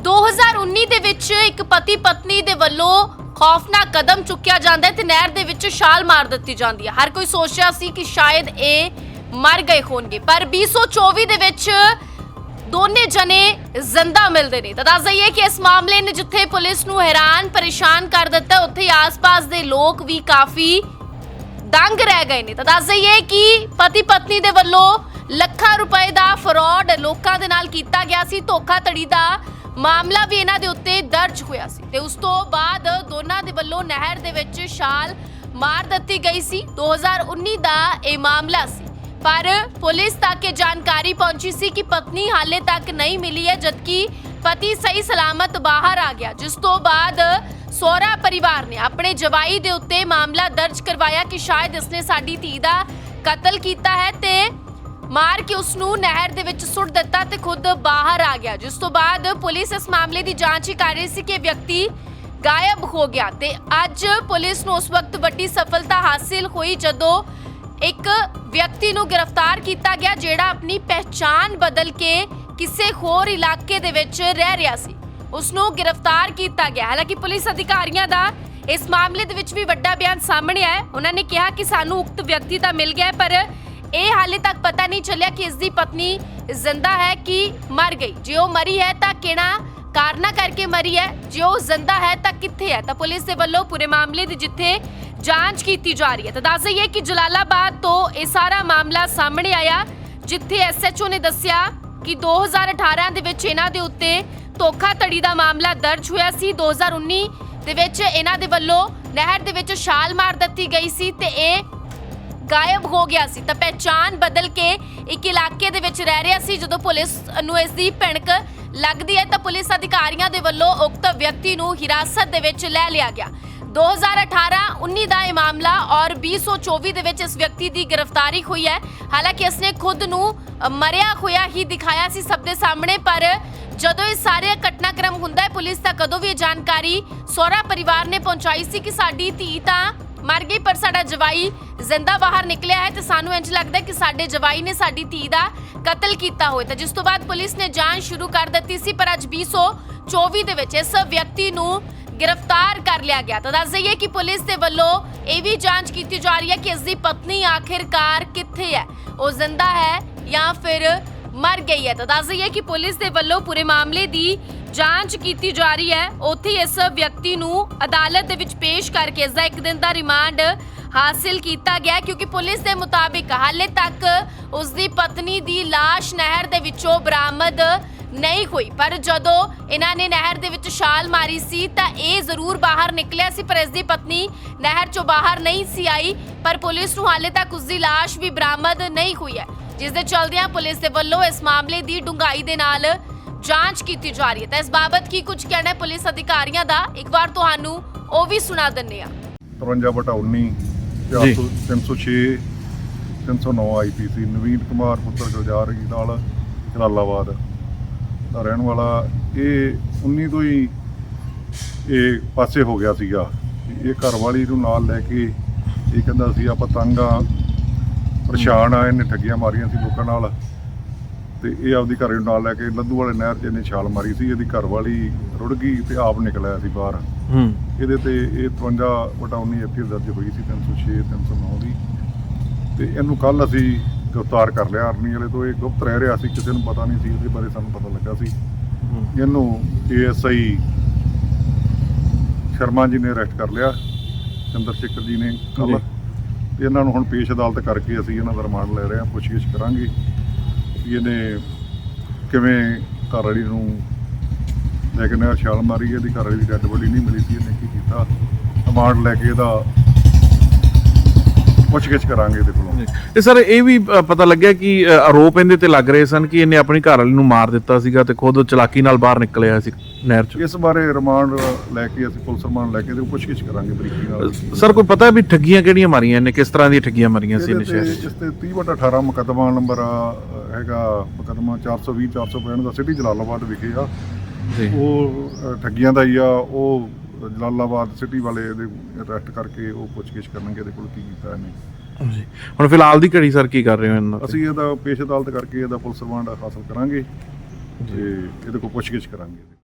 2019 ਦੇ ਵਿੱਚ ਇੱਕ ਪਤੀ ਪਤਨੀ ਦੇ ਵੱਲੋਂ ਖੌਫਨਾਕ ਕਦਮ ਚੁੱਕਿਆ ਜਾਂਦਾ ਹੈ ਤੇ ਨਹਿਰ ਦੇ ਵਿੱਚ ਛਾਲ ਮਾਰ ਦਿੱਤੀ ਜਾਂਦੀ ਹੈ। ਹਰ ਕੋਈ ਸੋਚਿਆ ਸੀ ਕਿ ਸ਼ਾਇਦ ਇਹ ਮਰ ਗਏ ਹੋਣਗੇ, ਪਰ 2024 ਦੇ ਵਿੱਚ ਦੋਨੇ ਜਣੇ ਜ਼ਿੰਦਾ ਮਿਲਦੇ ਨੇ। ਤਾਂ ਦੱਸ ਦਈਏ ਕਿ ਇਸ ਮਾਮਲੇ ਨੇ ਜਿੱਥੇ ਪੁਲਿਸ ਨੂੰ ਹੈਰਾਨ ਪਰੇਸ਼ਾਨ ਕਰ ਦਿੱਤਾ, ਉੱਥੇ ਆਸ-ਪਾਸ ਦੇ ਲੋਕ ਵੀ ਕਾਫੀ ਦੰਗ ਰਹਿ ਗਏ ਨੇ। ਤਾਂ ਦੱਸ ਦਈਏ ਕਿ ਪਤੀ ਪਤਨੀ ਦੇ ਵੱਲੋਂ ਲੱਖਾਂ ਰੁਪਏ ਦਾ ਫਰਾਡ ਲੋਕਾਂ ਦੇ ਨਾਲ ਕੀਤਾ ਗਿਆ ਸੀ। ਧੋਖਾ ਧੜੀ ਦਾ ਮਾਮਲਾ ਵੀ ਇਹਨਾਂ ਦੇ ਉੱਤੇ ਦਰਜ ਹੋਇਆ ਸੀ ਤੇ ਉਸ ਤੋਂ ਬਾਅਦ ਦੋਨਾਂ ਦੇ ਵੱਲੋਂ ਨਹਿਰ ਦੇ ਵਿੱਚ ਛਾਲ ਮਾਰ ਦਿੱਤੀ ਗਈ ਸੀ। 2019 ਦਾ ਇਹ ਮਾਮਲਾ ਸੀ। ਪਰ ਪੁਲਿਸ ਤੱਕ ਇਹ ਜਾਣਕਾਰੀ ਪਹੁੰਚੀ ਸੀ ਕਿ ਪਤਨੀ ਹਾਲੇ ਤੱਕ ਨਹੀਂ ਮਿਲੀ ਹੈ, ਜਦਕਿ ਪਤੀ ਸਹੀ ਸਲਾਮਤ ਬਾਹਰ ਆ ਗਿਆ, ਜਿਸ ਤੋਂ ਬਾਅਦ ਸੋਹਰਾ ਪਰਿਵਾਰ ਨੇ ਆਪਣੇ ਜਵਾਈ ਦੇ ਉੱਤੇ ਮਾਮਲਾ ਦਰਜ ਕਰਵਾਇਆ ਕਿ ਸ਼ਾਇਦ ਇਸਨੇ ਸਾਡੀ ਧੀ ਦਾ ਕਤਲ ਕੀਤਾ ਹੈ ਤੇ ਮਾਰ ਕੇ ਉਸ ਨੂੰ ਨਹਿਰ ਦੇ ਵਿੱਚ ਸੁੱਟ ਦਿੱਤਾ ਤੇ ਖੁਦ ਬਾਹਰ ਆ ਗਿਆ, ਜਿਸ ਤੋਂ ਬਾਅਦ ਪੁਲਿਸ ਇਸ ਮਾਮਲੇ ਦੀ ਜਾਂਚ ਹੀ ਕਰ ਰਹੀ ਸੀ ਕਿ ਵਿਅਕਤੀ ਗਾਇਬ ਹੋ ਗਿਆ ਤੇ ਅੱਜ ਪੁਲਿਸ ਨੂੰ ਉਸ ਵਕਤ ਵੱਡੀ ਸਫਲਤਾ ਹਾਸਿਲ ਹੋਈ ਜਦੋਂ ਇੱਕ ਵਿਅਕਤੀ ਨੂੰ ਗ੍ਰਿਫਤਾਰ ਕੀਤਾ ਗਿਆ, ਜਿਹੜਾ ਆਪਣੀ ਪਹਿਚਾਣ ਬਦਲ ਕੇ ਕਿਸੇ ਹੋਰ ਇਲਾਕੇ ਦੇ ਵਿੱਚ ਰਹਿ ਰਿਹਾ ਸੀ। ਉਸ ਨੂੰ ਗ੍ਰਿਫਤਾਰ ਕੀਤਾ ਗਿਆ। ਹਾਲਾਂਕਿ ਪੁਲਿਸ ਅਧਿਕਾਰੀਆਂ ਦਾ ਇਸ ਮਾਮਲੇ ਦੇ ਵਿੱਚ ਵੀ ਵੱਡਾ ਬਿਆਨ ਸਾਹਮਣੇ ਆਇਆ। ਉਹਨਾਂ ਨੇ ਕਿਹਾ ਕਿ ਸਾਨੂੰ ਉਕਤ ਵਿਅਕਤੀ ਤਾਂ ਮਿਲ ਗਿਆ, ਪਰ ਇਹ ਹਾਲੇ ਤੱਕ ਪਤਾ ਨਹੀਂ ਚੱਲਿਆ ਕਿ ਇਸ ਦੀ ਪਤਨੀ ਜ਼ਿੰਦਾ ਹੈ ਕਿ ਮਰ ਗਈ। ਜੇ ਉਹ ਮਰੀ ਹੈ ਤਾਂ ਕਿਹੜਾ ਕਾਰਨਾ ਕਰਕੇ ਮਰੀ ਹੈ? ਜੇ ਉਹ ਜ਼ਿੰਦਾ ਹੈ ਤਾਂ ਕਿੱਥੇ ਹੈ? ਤਾਂ ਪੁਲਿਸ ਦੇ ਵੱਲੋਂ ਪੂਰੇ ਮਾਮਲੇ ਦੀ ਜਿੱਥੇ ਜਾਂਚ ਕੀਤੀ ਜਾ ਰਹੀ ਹੈ। ਤਾਂ ਦੱਸ ਦਈਏ ਕਿ ਜਲਾਲਾਬਾਦ ਤੋਂ ਇਹ ਸਾਰਾ ਮਾਮਲਾ ਸਾਹਮਣੇ ਆਇਆ, ਜਿੱਥੇ ਐਸਐਚਓ ਨੇ ਦੱਸਿਆ ਕਿ 2018 ਦੇ ਵਿੱਚ ਇਹਨਾਂ ਦੇ ਉੱਤੇ ਧੋਖਾਧੜੀ ਦਾ ਮਾਮਲਾ ਦਰਜ ਹੋਇਆ ਸੀ। 2019 ਦੇ ਵਿੱਚ ਇਹਨਾਂ ਦੇ ਵੱਲੋਂ ਨਹਿਰ ਦੇ ਵਿੱਚ ਛਾਲ ਮਾਰ ਦਿੱਤੀ ਗਈ ਸੀ ਤੇ ਇਹ ਗਾਇਬ ਹੋ ਗਿਆ ਸੀ ਤਾਂ ਪਹਿਚਾਨ ਬਦਲ ਕੇ ਇੱਕ ਇਲਾਕੇ ਦੇ ਵਿੱਚ ਰਹਿ ਰਿਹਾ ਸੀ ਜਦੋਂ ਪੁਲਿਸ ਨੂੰ ਇਸ ਦੀ ਭਿਣਕ ਲੱਗਦੀ ਹੈ ਤਾਂ ਪੁਲਿਸ ਅਧਿਕਾਰੀਆਂ ਦੇ ਵੱਲੋਂ ਉਕਤ ਵਿਅਕਤੀ ਨੂੰ ਹਿਰਾਸਤ ਦੇ ਵਿੱਚ ਲੈ ਲਿਆ ਗਿਆ। 2018-19 ਦਾ ਇਹ ਮਾਮਲਾ ਔਰ 2024 ਦੇ ਵਿੱਚ ਇਸ ਵਿਅਕਤੀ ਦੀ ਗ੍ਰਿਫਤਾਰੀ ਹੋਈ ਹੈ। ਹਾਲਾਂਕਿ ਇਸਨੇ ਖੁਦ ਨੂੰ ਮਰਿਆ ਹੋਇਆ ਹੀ ਦਿਖਾਇਆ ਸੀ ਸਭ ਦੇ ਸਾਹਮਣੇ, ਪਰ ਜਦੋਂ ਇਹ ਸਾਰੇ ਘਟਨਾਕ੍ਰਮ ਹੁੰਦਾ ਹੈ, ਪੁਲਿਸ ਤਾਂ ਕਦੋਂ ਵੀ ਇਹ ਜਾਣਕਾਰੀ ਸੋਹਰਾ ਪਰਿਵਾਰ ਨੇ ਪਹੁੰਚਾਈ ਸੀ ਕਿ ਸਾਡੀ ਧੀ ਤਾਂ ਮਰ ਗਈ, ਪਰ ਸਾਡਾ ਜਵਾਈ ਜ਼ਿੰਦਾ ਬਾਹਰ ਨਿਕਲਿਆ ਹੈ ਤੇ ਸਾਨੂੰ ਇੰਜ ਲੱਗਦਾ ਕਿ ਸਾਡੇ ਜਵਾਈ ਨੇ ਸਾਡੀ ਧੀ ਦਾ ਕਤਲ ਕੀਤਾ ਹੋਇਆ ਤਾਂ ਜਿਸ ਤੋਂ ਬਾਅਦ ਪੁਲਿਸ ਨੇ ਜਾਂਚ ਸ਼ੁਰੂ ਕਰ ਦਿੱਤੀ ਸੀ, ਪਰ ਅੱਜ 2024 ਦੇ ਵਿੱਚ ਇਸ ਵਿਅਕਤੀ ਨੂੰ ਗ੍ਰਿਫਤਾਰ ਕਰ ਲਿਆ ਗਿਆ। ਤਾਂ ਦੱਸ ਦਈਏ ਕਿ ਪੁਲਿਸ ਦੇ ਵੱਲੋਂ ਇਹ ਵੀ ਜਾਂਚ ਕੀਤੀ ਜਾ ਰਹੀ ਹੈ ਕਿ ਇਸ ਦੀ ਪਤਨੀ ਆਖਿਰਕਾਰ ਕਿੱਥੇ ਹੈ? ਉਹ ਜ਼ਿੰਦਾ ਹੈ ਜਾਂ ਫਿਰ ਮਰ ਗਈ ਹੈ? ਤਾਂ ਦੱਸ ਦਈਏ ਕਿ ਪੁਲਿਸ ਦੇ ਵੱਲੋਂ ਪੂਰੇ ਮਾਮਲੇ ਦੀ ਜਾਂਚ ਕੀਤੀ ਜਾ ਰਹੀ ਹੈ। ਉੱਥੇ ਇਸ ਵਿਅਕਤੀ ਨੂੰ ਅਦਾਲਤ ਦੇ ਵਿੱਚ ਪੇਸ਼ ਕਰਕੇ ਇਸ ਦਾ ਇੱਕ ਦਿਨ ਦਾ ਰਿਮਾਂਡ ਹਾਸਿਲ ਕੀਤਾ ਗਿਆ ਕਿਉਂਕਿ ਪੁਲਿਸ ਦੇ ਮੁਤਾਬਿਕ ਹਾਲੇ ਤੱਕ ਉਸ ਦੀ ਪਤਨੀ ਦੀ ਲਾਸ਼ ਨਹਿਰ ਦੇ ਵਿੱਚੋਂ ਬਰਾਮਦ ਨਹੀਂ ਹੋਈ। ਪਰ ਜਦੋਂ ਇਹਨਾਂ ਨੇ ਨਹਿਰ ਦੇ ਵਿੱਚ ਛਾਲ ਮਾਰੀ ਸੀ ਤਾਂ ਇਹ ਜ਼ਰੂਰ ਬਾਹਰ ਨਿਕਲਿਆ ਸੀ, ਪਰ ਇਸ ਦੀ ਪਤਨੀ ਨਹਿਰ ਚੋਂ ਬਾਹਰ ਨਹੀਂ ਸੀ ਆਈ। ਪਰ ਪੁਲਿਸ ਨੂੰ ਹਾਲੇ ਤੱਕ ਉਸ ਦੀ ਲਾਸ਼ ਵੀ ਬਰਾਮਦ ਨਹੀਂ ਹੋਈ ਹੈ। ਜਿਸ ਦੇ ਚਲਦਿਆਂ ਪੁਲਿਸ ਦੇ ਵੱਲੋਂ ਇਸ ਮਾਮਲੇ ਦੀ ਡੂੰਘਾਈ ਦੇ ਨਾਲ ਜਾਂਚ ਕੀਤੀ ਜਾ ਰਹੀ ਹੈ ਤਾਂ ਇਸ ਬਾਬਤ ਕੀ ਕੁਝ ਕਹਿਣਾ ਹੈ ਪੁਲਿਸ ਅਧਿਕਾਰੀਆਂ ਦਾ? ਇੱਕ ਵਾਰ ਤੁਹਾਨੂੰ ਉਹ ਵੀ ਸੁਣਾ ਦਿੰਨੇ ਆ 53 ਬਟਾ 19 ਜੀ। 306 309 ਆਈਪੀਸੀ ਨਵੀਨ ਕੁਮਾਰ ਪੁੱਤਰ ਗੁਲਜ਼ਾਰ ਜੀ ਨਾਲ ਜਲਾਲਾਬਾਦ ਦਾ ਰਹਿਣ ਵਾਲਾ। ਇਹ 19 ਤੋਂ ਹੀ ਇਹ ਪਾਸੇ ਹੋ ਗਿਆ ਸੀਗਾ। ਇਹ ਘਰ ਵਾਲੀ ਨੂੰ ਨਾਲ ਲੈ ਕੇ ਇਹ ਕਹਿੰਦਾ ਸੀ ਆਪਾਂ ਤੰਗ ਆ ਪਰੇਸ਼ਾਨ ਆ ਇਹਨੇ ਠੱਗੀਆਂ ਮਾਰੀਆਂ ਸੀ ਲੋਕਾਂ ਨਾਲ। ਤੇ ਇਹ ਆਪਦੀ ਘਰੇ ਨੂੰ ਨਾਲ ਲੈ ਕੇ ਲੱਦੂ ਵਾਲੇ ਨਹਿਰ 'ਚ ਇਹਨੇ ਛਾਲ ਮਾਰੀ ਸੀ ਇਹਦੀ ਘਰ ਵਾਲੀ ਰੁੜ ਗਈ ਤੇ ਆਪ ਨਿਕਲ ਆਇਆ ਸੀ ਬਾਹਰ। ਹੂੰ। ਇਹਦੇ ਤੇ ਇਹ 53 ਵਟਾ 19 ਇੱਥੇ ਦਰਜ ਹੋਈ ਸੀ 306 309 ਦੀ। ਤੇ ਇਹਨੂੰ ਕੱਲ ਅਸੀਂ ਗ੍ਰਿਫਤਾਰ ਕਰ ਲਿਆ ਆਰਮੀ ਵਾਲੇ ਤੋਂ। ਇਹ ਗੁਪਤ ਰਹਿ ਰਿਹਾ ਸੀ ਕਿਸੇ ਨੂੰ ਪਤਾ ਨਹੀਂ ਸੀ ਇਹਦੇ ਬਾਰੇ ਸਾਨੂੰ ਪਤਾ ਲੱਗਾ ਸੀ। ਇਹਨੂੰ ਏਐਸਆਈ ਸ਼ਰਮਾ ਜੀ ਨੇ ਅਰੈਸਟ ਕਰ ਲਿਆ ਚੰਦਰ ਸ਼ੇਖਰ ਜੀ ਨੇ ਕੱਲ ਇਹਨਾਂ ਨੂੰ ਹੁਣ ਪੇਸ਼ ਅਦਾਲਤ ਕਰਕੇ ਅਸੀਂ ਇਹਨਾਂ ਦਾ ਰਿਮਾਂਡ ਲੈ ਰਹੇ ਹਾਂ ਪੁੱਛਗਿੱਛ ਕਰਾਂਗੇ। ਵੀ ਇਹਨੇ ਕਿਵੇਂ ਘਰ ਵਾਲੀ ਨੂੰ ਲੈ ਕੇ ਨਹਿਰ ਛਾਲ ਮਾਰੀ, ਇਹਦੀ ਘਰ ਵਾਲੀ ਦੀ ਡੈੱਡ ਬੋਡੀ ਨਹੀਂ ਮਿਲੀ ਸੀ, ਇਹਨੇ ਕੀ ਕੀਤਾ? ਰਿਮਾਂਡ ਲੈ ਕੇ ਇਹਦਾ ਪੁੱਛਗਿੱਛ ਕਰਾਂਗੇ ਇਹਦੇ ਕੋਲੋਂ। ਤੇ ਸਰ ਇਹ ਵੀ ਅ, ਪਤਾ ਲੱਗਿਆ ਕਿ ਅ, ਆਰੋਪ ਇਹਦੇ ਤੇ ਲੱਗ ਰਹੇ ਸਨ ਕਿ ਇਹਨੇ ਆਪਣੀ ਘਰ ਵਾਲੀ ਨੂੰ ਮਾਰ ਦਿੱਤਾ ਸੀਗਾ ਤੇ ਖੁਦ ਚਲਾਕੀ ਨਾਲ ਬਾਹਰ ਨਿਕਲਿਆ ਸੀ ਨਹਿਰ ਚ। ਇਸ ਬਾਰੇ ਰਿਮਾਂਡ ਲੈ ਕੇ ਅਸੀਂ ਪੁਲਿਸ ਰਿਮਾਂਡ ਲੈ ਕੇ ਇਹਦੇ ਪੁੱਛਗਿੱਛ ਕਰਾਂਗੇ ਬਰੀਕੀ ਨਾਲ। ਸਰ ਕੋਈ ਪਤਾ ਵੀ ਠੱਗੀਆਂ ਕਿਹੜੀਆਂ ਮਾਰੀਆਂ ਇਹਨੇ ਕਿਸ ਤਰ੍ਹਾਂ ਦੀਆਂ ਠੱਗੀਆਂ ਮਾਰੀਆਂ ਸੀ ਇਹਨੇ ਇਹਦੇ ਸ਼ਹਿਰ ਤੇ ਚ ਇਸ ਤੇ 30 ਬਟਾ 18 ਮੁਕੱਦਮਾ ਨੰਬਰ ਅ, ਹੈਗਾ ਮੁਕੱਦਮਾ 420 465 ਦਾ ਸਿਟੀ ਜਲਾਲਾਬਾਦ ਵਿਖੇ ਆ। ਜੀ। ਉਹ ਅ, ਠੱਗੀਆਂ ਦਾ ਹੀ ਆ ਉਹ ਜਲਾਲਾਬਾਦ ਸਿਟੀ ਵਾਲੇ ਇਹਦੇ ਅਰੈਸਟ ਕਰਕੇ ਉਹ ਪੁੱਛਗਿੱਛ ਕਰਨਗੇ ਇਹਦੇ ਕੋਲ ਕੀ ਕੀਤਾ ਇਹਨੇ। ਜੀ ਹੁਣ ਫਿਲਹਾਲ ਦੀ ਘੜੀ ਸਰ ਕੀ ਕਰ ਰਹੇ ਹੋ ਇਹਨਾਂ? ਅਸੀਂ ਇਹਦਾ ਪੇਸ਼ ਅਦਾਲਤ ਕਰਕੇ ਇਹਦਾ ਪੁਲਿਸ ਰਿਮਾਂਡ ਹਾਸਲ ਕਰਾਂਗੇ ਤੇ ਇਹਦੇ ਕੋਲ ਪੁੱਛਗਿੱਛ ਕਰਾਂਗੇ।